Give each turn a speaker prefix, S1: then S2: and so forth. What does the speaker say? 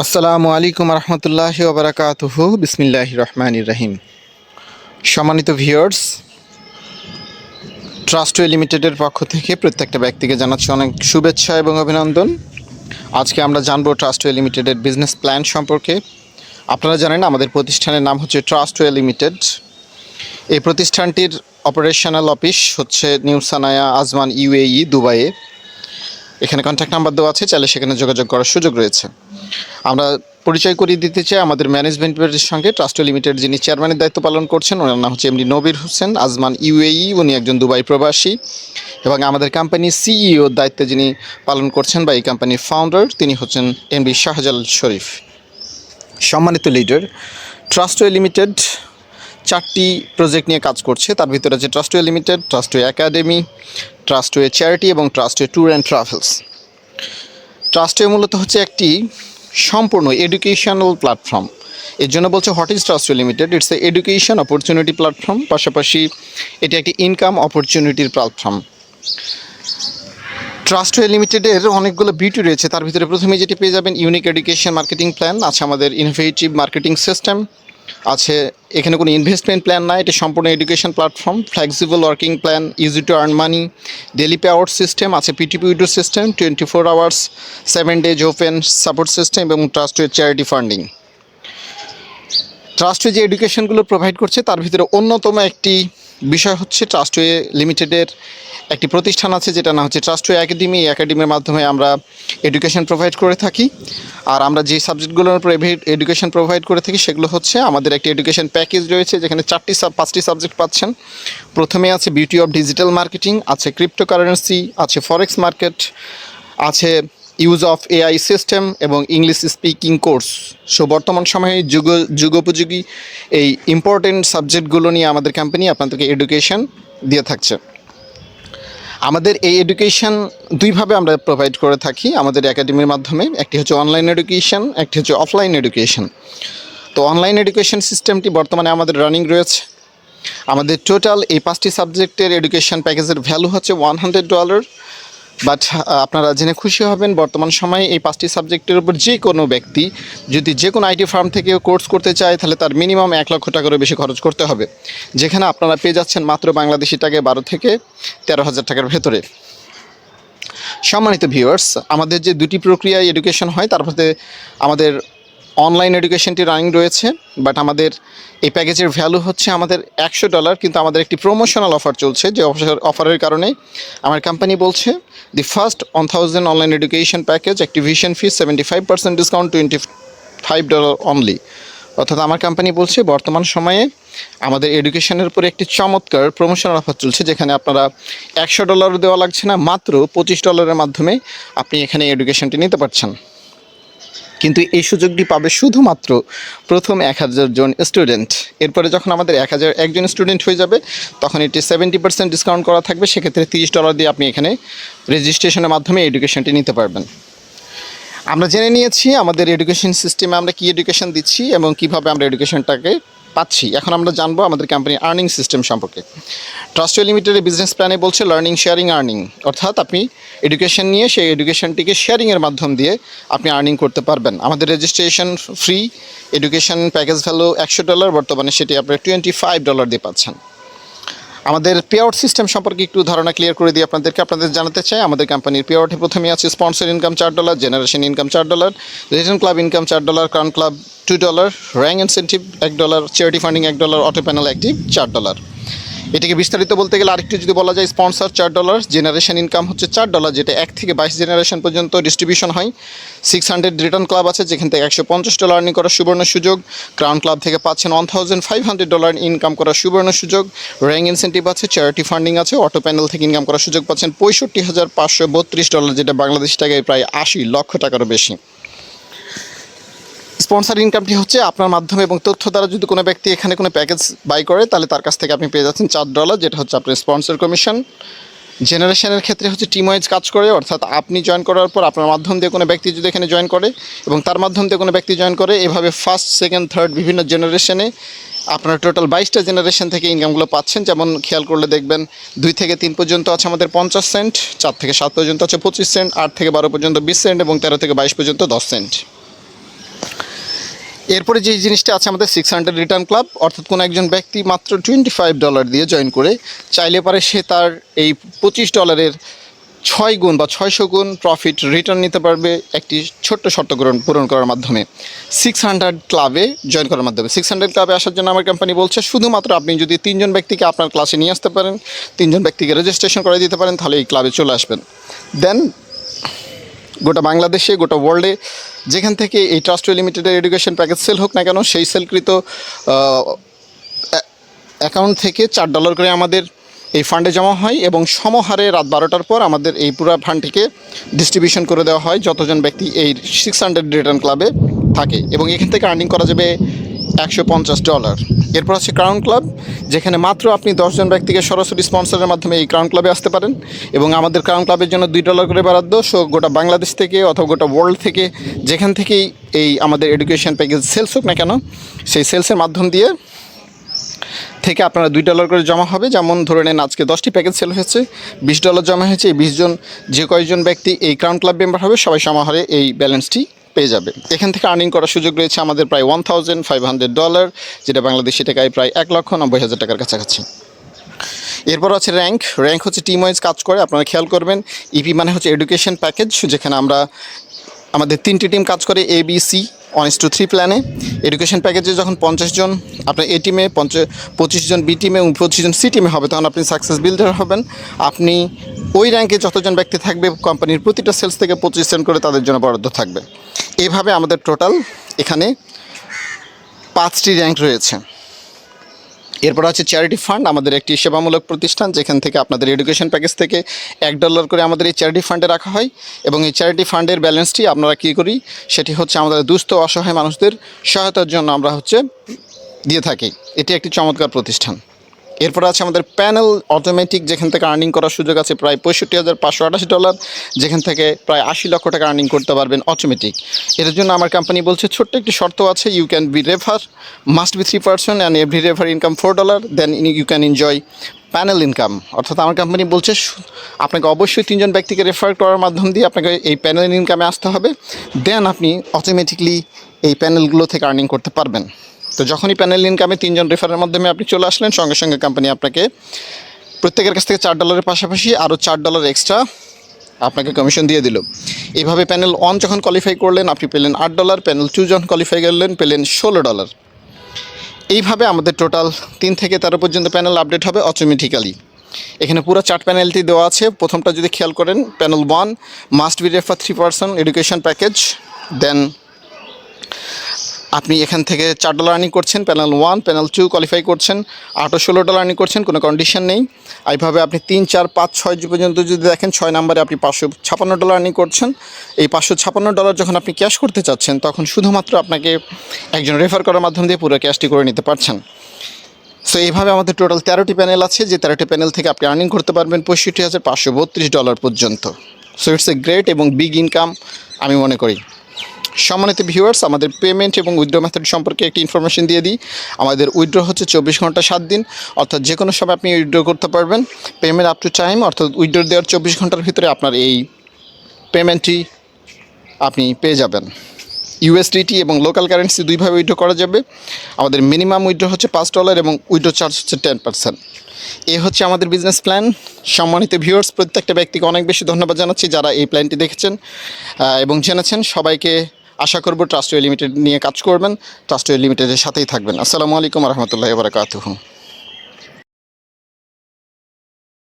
S1: আসসালামু আলাইকুম রহমতুল্লাহ ওবরাকাতুহ বিসমিল্লাহ রহমান রহিম। সম্মানিত ভিউয়ার্স, ট্রাস্টওয়ে লিমিটেডের পক্ষ থেকে প্রত্যেকটা ব্যক্তিকে জানাচ্ছি অনেক শুভেচ্ছা এবং অভিনন্দন। আজকে আমরা জানব ট্রাস্টওয়ে লিমিটেডের বিজনেস প্ল্যান সম্পর্কে। আপনারা জানেন আমাদের প্রতিষ্ঠানের নাম হচ্ছে ট্রাস্টওয়ে লিমিটেড। এই প্রতিষ্ঠানটির অপারেশনাল অফিস হচ্ছে নিউ সানায়া আজমান ইউএই দুবাইয়ে। এখানে কন্ট্যাক্ট নাম্বার দেওয়া আছে, চাইলে সেখানে যোগাযোগ করার সুযোগ রয়েছে। আমরা পরিচয় করিয়ে দিতে চাই আমাদের ম্যানেজমেন্টের সঙ্গে ট্রাস্ট লিমিটেড যিনি চেয়ারম্যানের দায়িত্ব পালন করছেন, ওনার নাম হচ্ছে MD Nabir Hossain Ajman UAE উনি একজন দুবাই প্রবাসী। এবং আমাদের কোম্পানির সিইওর দায়িত্বে যিনি পালন করছেন বা এই কোম্পানির ফাউন্ডার তিনি হচ্ছেন এমডি শাহজাল শরীফ সম্মানিত লিডার ট্রাস্টওয়ে লিমিটেড চারটি প্রজেক্ট নিয়ে কাজ করছে। তার ভিতরে আছে Trustway limited Trustway academy Trustway charity এবং Trustway tour and travels Trustway মূলত হচ্ছে একটি সম্পূর্ণ এডুকেশনাল প্ল্যাটফর্ম এর জন্য বলছে what is Trustway limited it's a education opportunity platform পাশাপাশি এটি একটি ইনকাম অপরচুনিটির প্ল্যাটফর্ম ট্রাস্টওয়ে লিমিটেডের অনেকগুলো বিউটি রয়েছে। তার ভিতরে প্রথমে যেটি পেয়ে যাবেন ইউনিক এডুকেশন মার্কেটিং প্ল্যান আছে আমাদের ইনোভেটিভ মার্কেটিং সিস্টেম আছে, এখানে কোনো ইনভেস্টমেন্ট প্ল্যান নাই, এটা সম্পূর্ণ education platform flexible working plan easy to earn money daily pay out system আছে PTP withdraw system twenty four hours seven days open support system এবং ট্রাস্টের চ্যারিটি ফান্ডিং ট্রাস্টওয়ে যে এডুকেশনগুলো প্রোভাইড করছে, তার ভিতরে অন্যতম একটি বিষয় হচ্ছে ট্রাস্টওয়ে লিমিটেডের একটি প্রতিষ্ঠান আছে, যেটা না হচ্ছে ট্রাস্টওয়ে একাডেমি এই একাডেমির মাধ্যমে আমরা এডুকেশন প্রোভাইড করে থাকি। আর আমরা যে সাবজেক্টগুলোর উপর এডুকেশন প্রোভাইড করে থাকি, সেগুলো হচ্ছে আমাদের একটি এডুকেশন প্যাকেজ রয়েছে, যেখানে চারটি পাঁচটি সাবজেক্ট পাচ্ছেন। প্রথমে আছে বিউটি অফ ডিজিটাল মার্কেটিং আছে ক্রিপ্টোকারেন্সি আছে ফরেক্স মার্কেট আছে ইউজ অফ এআই সিস্টেম এবং ইংলিশ স্পিকিং কোর্স। সো, বর্তমান সময়ে যুগ, যুগোপযোগী এই ইম্পর্টেন্ট সাবজেক্টগুলো নিয়ে আমাদের কোম্পানি আপনাদেরকে এডুকেশন দিয়ে থাকছে। আমাদের এই এডুকেশন দুইভাবে আমরা প্রোভাইড করে থাকি। আমাদের একাডেমির মাধ্যমে, একটি হচ্ছে অনলাইন এডুকেশন একটি হচ্ছে অফলাইন এডুকেশন তো অনলাইন এডুকেশন সিস্টেমটি বর্তমানে আমাদের রানিং রয়েছে। আমাদের টোটাল এই পাঁচটি সাবজেক্টের এডুকেশন প্যাকেজের ভ্যালু হচ্ছে ওয়ান হান্ড্রেড ডলার বাট আপনারা জেনে খুশি হবেন, বর্তমান সময়ে এই পাঁচটি সাবজেক্টের উপর যে কোনো ব্যক্তি যদি যে কোনো আইটি ফার্ম থেকে কোর্স করতে চায়, তাহলে তার মিনিমাম এক লক্ষ টাকারও বেশি খরচ করতে হবে। যেখানে আপনারা পেয়ে যাচ্ছেন মাত্র বাংলাদেশি টাকায় বারো থেকে তেরো হাজার টাকার ভেতরে। সম্মানিত ভিউয়ার্স আমাদের যে দুটি প্রক্রিয়ায় এডুকেশন হয়, তার মধ্যে আমাদের অনলাইন এডুকেশনটি রানিং রয়েছে বাট আমাদের এই প্যাকেজের ভ্যালু হচ্ছে আমাদের একশো ডলার কিন্তু আমাদের একটি প্রমোশনাল অফার চলছে, যে অফার অফারের কারণে আমার কোম্পানি বলছে the first one thousand online education package activation fee seventy five percent discount twenty five dollar only অর্থাৎ আমার কোম্পানি বলছে, বর্তমান সময়ে আমাদের এডুকেশনের উপরে একটি চমৎকার প্রমোশনাল অফার চলছে, যেখানে আপনারা একশো ডলারও দেওয়া লাগছে না, মাত্র পঁচিশ ডলারের মাধ্যমে আপনি এখানে এডুকেশনটি নিতে পারছেন। কিন্তু এই সুযোগটি পাবে শুধুমাত্র প্রথম এক হাজার জন স্টুডেন্ট এরপরে যখন আমাদের এক হাজার একজন স্টুডেন্ট হয়ে যাবে, তখন এটি সেভেন্টি পার্সেন্ট ডিসকাউন্ট করা থাকবে। সেক্ষেত্রে তিরিশ ডলার দিয়ে আপনি এখানে রেজিস্ট্রেশনের মাধ্যমে এডুকেশনটি নিতে পারবেন। আমরা জেনে নিয়েছি আমাদের এডুকেশন সিস্টেমে আমরা কী এডুকেশন দিচ্ছি এবং কীভাবে আমরা এডুকেশনটাকে পাচ্ছি। এখন আমরা জানব আমাদের কোম্পানির আর্নিং সিস্টেম সম্পর্কে। ট্রাস্টওয়ে লিমিটেডের বিজনেস প্ল্যানে বলছে লার্নিং শেয়ারিং আর্নিং অর্থাৎ আপনি এডুকেশন নিয়ে সেই এডুকেশনটিকে শেয়ারিংয়ের মাধ্যম দিয়ে আপনি আর্নিং করতে পারবেন। আমাদের registration free education package value একশো ডলার বর্তমানে সেটি আপনি টোয়েন্টি ফাইভ ডলার দিয়ে পাচ্ছেন। আমাদের পে আউট সিস্টেম সম্পর্কে একটু ধারণা ক্লিয়ার করে দিয়ে আপনাদেরকে আপনাদের জানাতে চাই। আমাদের কোম্পানির পে আউটে প্রথমে আছে স্পন্সর ইনকাম চার ডলার জেনারেশন ইনকাম চার ডলার রিটার্ন ক্লাব ইনকাম চার dollar crown club two dollar rank incentive এক ডলার চ্যারিটি ফান্ডিং এক ডলার অটো প্যানেল অ্যাক্টিভ চার ডলার এটিকে বিস্তারিত বলতে গেলে আরেকটু যদি বলা যায় স্পন্সর চার ডলার জেনারেশন ইনকাম হচ্ছে চার ডলার যেটা এক থেকে বাইশ জেনারেশন পর্যন্ত ডিস্ট্রিবিউশন হয়। সিক্স হান্ড্রেড রিটার্ন ক্লাব আছে, যেখান থেকে একশো পঞ্চাশ ডলার আর্নিং করার সুবর্ণ সুযোগ। ক্রাউন ক্লাব থেকে পাচ্ছেন one thousand five hundred dollar income করার সুবর্ণ সুযোগ। র্যাঙ্ক ইনসেন্টিভ আছে চ্যারিটি ফান্ডিং আছে অটো প্যানেল থেকে ইনকাম করার সুযোগ পাচ্ছেন পঁয়ষট্টি হাজার পাঁচশো বত্রিশ ডলার যেটা বাংলাদেশ টাকায় প্রায় আশি লক্ষ টাকারও বেশি। স্পন্সার ইনকামটি হচ্ছে আপনার মাধ্যমে এবং তথ্য দ্বারা যদি কোনো ব্যক্তি এখানে কোনো প্যাকেজ বাই করে, তাহলে তার কাছ থেকে আপনি পেয়ে যাচ্ছেন চার ডলার যেটা হচ্ছে আপনার স্পন্সর কমিশন জেনারেশনের ক্ষেত্রে হচ্ছে টিম ওয়াইজ কাজ করে, অর্থাৎ আপনি জয়েন করার পর আপনার মাধ্যম দিয়ে কোনো ব্যক্তি যদি এখানে জয়েন করে এবং তার মাধ্যম দিয়ে কোনো ব্যক্তি জয়েন করে, এভাবে ফার্স্ট সেকেন্ড থার্ড বিভিন্ন জেনারেশনে আপনার টোটাল বাইশটা জেনারেশন থেকে ইনকামগুলো পাচ্ছেন। যেমন খেয়াল করলে দেখবেন দুই থেকে তিন পর্যন্ত আছে আমাদের পঞ্চাশ সেন্ট চার থেকে সাত পর্যন্ত আছে পঁচিশ সেন্ট আট থেকে বারো পর্যন্ত বিশ সেন্ট এবং তেরো থেকে বাইশ পর্যন্ত দশ সেন্ট এরপরে যে জিনিসটা আছে আমাদের সিক্স হান্ড্রেড রিটার্ন ক্লাব অর্থাৎ কোনো একজন ব্যক্তি মাত্র টোয়েন্টি ফাইভ ডলার দিয়ে জয়েন করে, চাইলে পারে সে তার এই পঁচিশ ডলারের ছয় গুণ বা ছয়শো গুণ প্রফিট রিটার্ন নিতে পারবে একটি ছোট্ট শর্ত পূরণ করার মাধ্যমে। সিক্স হান্ড্রেড ক্লাবে জয়েন করার মাধ্যমে। সিক্স হান্ড্রেড ক্লাবে আসার জন্য আমার কোম্পানি বলছে, শুধুমাত্র আপনি যদি তিনজন ব্যক্তিকে আপনার ক্লাসে নিয়ে আসতে পারেন, তিনজন ব্যক্তিকে রেজিস্ট্রেশন করে দিতে পারেন, তাহলে এই ক্লাবে চলে আসবেন। দেন গোটা বাংলাদেশে, গোটা ওয়ার্ল্ডে যেখান থেকে এই ট্রাস্ট লিমিটেডের এডুকেশন প্যাকেজ সেল হোক না কেন, সেই সেলকৃত অ্যাকাউন্ট থেকে চার ডলার করে আমাদের এই ফান্ডে জমা হয় এবং সমহারে রাত বারোটার পর আমাদের এই পুরো ফান্ডটিকে ডিস্ট্রিবিউশন করে দেওয়া হয়, যতজন ব্যক্তি এই সিক্স হান্ড্রেড রিটার্ন ক্লাবে থাকে এবং এখান থেকে আর্নিং করা যাবে একশো পঞ্চাশ ডলার। এরপর আছে ক্রাউন ক্লাব যেখানে মাত্র আপনি দশজন ব্যক্তিকে সরাসরি স্পন্সরের মাধ্যমে এই ক্রাউন ক্লাবে আসতে পারেন এবং আমাদের ক্রাউন ক্লাবের জন্য দুই ডলার করে বরাদ্দ, সো গোটা বাংলাদেশ থেকে অথবা গোটা ওয়ার্ল্ড থেকে যেখান থেকেই এই আমাদের এডুকেশন প্যাকেজ সেলস হোক না কেন, সেই সেলসের মাধ্যম দিয়ে থেকে আপনারা দুই ডলার করে জমা হবে। যেমন ধরে নেন আজকে দশটি প্যাকেজ সেল হয়েছে, বিশ ডলার জমা হয়েছে, এই বিশজন যে কয়েকজন ব্যক্তি এই ক্রাউন ক্লাব মেম্বার হবে, সবাই সমাহারে এই ব্যালেন্সটি পেয়ে যাবে। এখান থেকে আর্নিং করার সুযোগ রয়েছে আমাদের প্রায় one thousand five hundred dollar যেটা বাংলাদেশি টাকায় প্রায় এক লক্ষ নব্বই হাজার টাকার কাছাকাছি। এরপর আছে র্যাঙ্ক র্যাঙ্ক হচ্ছে টিম ওয়াইজ কাজ করে, আপনারা খেয়াল করবেন। ইপি মানে হচ্ছে এডুকেশন প্যাকেজ যেখানে আমরা আমাদের তিনটি টিম কাজ করে A B C one two three প্ল্যানে এডুকেশন প্যাকেজে যখন পঞ্চাশ জন আপনার এ টিমে পঞ্চ পঁচিশ জন বি টিমে এবং পঁচিশ জন সি টিমে হবে, তখন আপনি সাকসেস বিল্ডার হবেন। আপনি ওই র্যাঙ্কে যতজন ব্যক্তি থাকবে কোম্পানির প্রতিটা সেলস থেকে পঁচিশ সেন্ট করে তাদের জন্য বরাদ্দ থাকবে। এইভাবে আমাদের টোটাল এখানে পাঁচটি র্যাঙ্ক রয়েছে। এরপর আছে চ্যারিটি ফান্ড আমাদের একটি সেবামূলক প্রতিষ্ঠান, যেখান থেকে আপনাদের এডুকেশন প্যাকেজ থেকে এক ডলার করে আমাদের এই চ্যারিটি ফান্ডে রাখা হয়। এবং এই চ্যারিটি ফান্ডের ব্যালেন্সটি আমরা কী করি? সেটি হচ্ছে আমাদের দুস্থ অসহায় মানুষদের সহায়তার জন্য আমরা হচ্ছে দিয়ে থাকি। এটি একটি চমৎকার প্রতিষ্ঠান। এরপর আছে আমাদের প্যানেল অটোমেটিক যেখান থেকে আর্নিং করার সুযোগ আছে প্রায় পঁয়ষট্টি হাজার পাঁচশো আটাশি ডলার যেখান থেকে প্রায় আশি লক্ষ টাকা আর্নিং করতে পারবেন অটোমেটিক এর জন্য আমার কোম্পানি বলছে, ছোট্ট একটি শর্ত আছে you can be refer must be three percent and every refer income four dollar then you can enjoy panel income অর্থাৎ আমার কোম্পানি বলছে আপনাকে অবশ্যই তিনজন ব্যক্তিকে রেফার করার মাধ্যম দিয়ে আপনাকে এই প্যানেল ইনকামে আসতে হবে। দেন আপনি অটোমেটিকলি এই প্যানেলগুলো থেকে আর্নিং করতে পারবেন। তো যখনই প্যানেল ইনকামে তিনজন রেফারের মাধ্যমে আপনি চলে আসলেন, সঙ্গে সঙ্গে কোম্পানি আপনাকে প্রত্যেকের কাছ থেকে চার ডলারের পাশাপাশি আরও চার ডলার এক্সট্রা আপনাকে কমিশন দিয়ে দিল। এইভাবে প্যানেল ওয়ান যখন কোয়ালিফাই করলেন, আপনি পেলেন আট ডলার প্যানেল টু যখন কোয়ালিফাই করলেন, পেলেন ষোলো ডলার এইভাবে আমাদের টোটাল তিন থেকে তেরো পর্যন্ত প্যানেল আপডেট হবে অটোমেটিক্যালি এখানে পুরো চার্ট প্যানেলটি দেওয়া আছে। প্রথমটা যদি খেয়াল করেন panel one must be refer three person education package then আপনি এখান থেকে চার ডলার আর্নিং করছেন panel one panel two qualify করছেন আটও ষোলো ডলার আর্নিং করছেন, কোনো কন্ডিশন নেই। এইভাবে আপনি তিন, চার, পাঁচ, ছয় পর্যন্ত যদি দেখেন, ছয় নম্বরে আপনি পাঁচশো ছাপান্ন ডলার আর্নিং করছেন। এই পাঁচশো ছাপান্ন ডলার যখন আপনি ক্যাশ করতে চাচ্ছেন, তখন শুধুমাত্র আপনাকে একজন রেফার করার মাধ্যম দিয়ে পুরো ক্যাশটি করে নিতে পারছেন। সো এইভাবে আমাদের টোটাল তেরোটি প্যানেল আছে, যে তেরোটি প্যানেল থেকে আপনি আর্নিং করতে পারবেন পঁয়ষট্টি হাজার পাঁচশো বত্রিশ ডলার পর্যন্ত। সো ইটস এ গ্রেট এবং বিগ ইনকাম আমি মনে করি। সম্মানিত ভিউয়ার্স আমাদের পেমেন্ট এবং উইথড্র মেথড সম্পর্কে একটি ইনফরমেশন দিয়ে দিই। আমাদের উইথড্র হচ্ছে চব্বিশ ঘণ্টা সাত দিন, অর্থাৎ যে কোনো সময় আপনি উইথড্র করতে পারবেন। পেমেন্ট আপ টু টাইম অর্থাৎ উইথড্র দেওয়ার চব্বিশ ঘণ্টার ভিতরে আপনার এই পেমেন্টটি আপনি পেয়ে যাবেন। ইউএসডিটি এবং লোকাল কারেন্সি দুইভাবে উইড্রো করা যাবে। আমাদের মিনিমাম উইথড্র হচ্ছে পাঁচ ডলার এবং উইথড্র চার্জ হচ্ছে টেন পার্সেন্ট এ হচ্ছে আমাদের বিজনেস প্ল্যান সম্মানিত ভিউয়ার্স প্রত্যেকটা ব্যক্তিকে অনেক বেশি ধন্যবাদ জানাচ্ছি যারা এই প্ল্যানটি দেখেছেন এবং জেনেছেন। সবাইকে আশা করব ট্রাস্টওয়ে লিমিটেড নিয়ে কাজ করবেন। ট্রাস্টওয়ে লিমিটেডের সাথেই থাকবেন। আসসালামু আলাইকুম রহমতুল্লাহ বারকাতুহু।